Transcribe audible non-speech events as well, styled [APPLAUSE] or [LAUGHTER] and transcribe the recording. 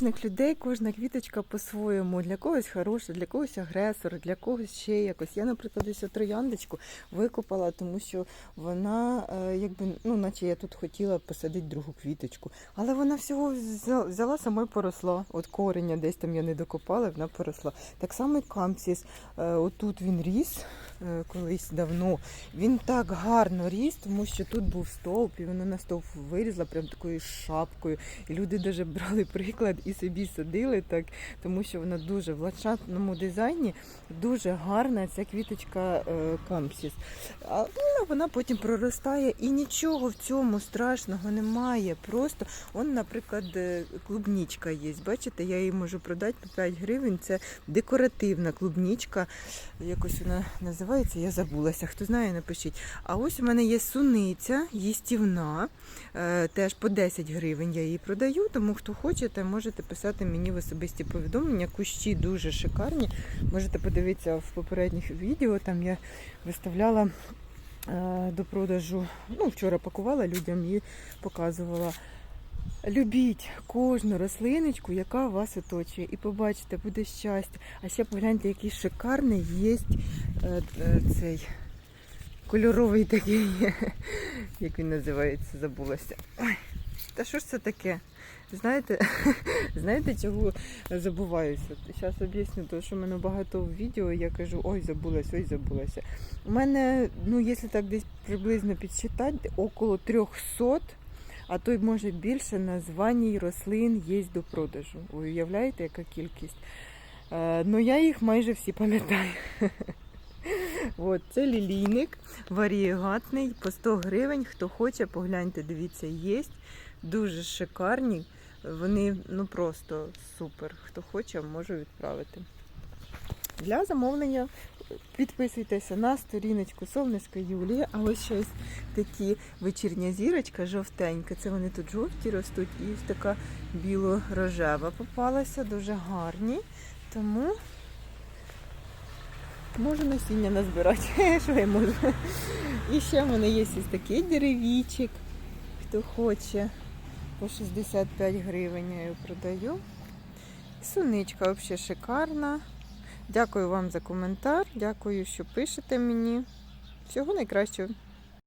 Кожних людей, кожна квіточка по-своєму. Для когось хороша, для когось агресор, для когось ще якось. Я, наприклад, ось трояндочку викопала, тому що вона, е, якби, ну, наче я тут хотіла посадити другу квіточку. Але вона всього взяла сама й поросла. От кореня десь там я не докопала, вона поросла. Так само і камсіс. Е, Отут він ріс е, колись давно. Він так гарно ріс, тому що тут був стовп, і вона на стовп вирізла прям такою шапкою. І люди даже брали приклад і собі садили так, тому що вона дуже в ландшафтному дизайні дуже гарна ця квіточка е, камсіс. А ну, вона потім проростає і нічого в цьому страшного немає. Просто он, наприклад, е, клубнічка є. Бачите, я її можу продати по 5 гривень. Це декоративна клубнічка. Якось вона називається, я забулася. Хто знає, напишіть. А ось у мене є суниця, їстівна. Е, Теж по 10 гривень я її продаю, тому хто хочете, можете писати мені в особисті повідомлення. Кущі дуже шикарні. Можете подивитися в попередніх відео. Там я виставляла е, до продажу. Ну, вчора пакувала людям і показувала. Любіть кожну рослиночку, яка вас оточує, і побачите, буде щастя. А ще погляньте, який шикарний є е, е, цей кольоровий такий, [LAUGHS] як він називається, забулася. Ой, та що ж це таке? Знаєте, [LAUGHS] знаєте, чого забуваюся? Зараз об'ясню, тому що в мене багато в відео, я кажу, ой, забулась, ой, забулася. У мене, ну, якщо так десь приблизно підсчитати, около 300, а то й може більше названь рослин є до продажу. Ви уявляєте, яка кількість? Е, ну, я їх майже всі пам'ятаю. [LAUGHS] От, це лілійник варієгатний по 100 гривень. Хто хоче, погляньте, дивіться, є. Дуже шикарні. Вони ну просто супер. Хто хоче, можу відправити. Для замовлення підписуйтеся на сторіночку Солнечка Юлія. А ось щось такі вечірня зірочка жовтенька. Це вони тут жовті ростуть, і ось така біло-рожева попалася, дуже гарні. Тому можу насіння назбирати. [LAUGHS] Що я можу? І ще в мене є ось такий деревічик, хто хоче. По 65 гривень я його продаю. Суничка взагалі шикарна. Дякую вам за коментар. Дякую, що пишете мені. Всього найкращого.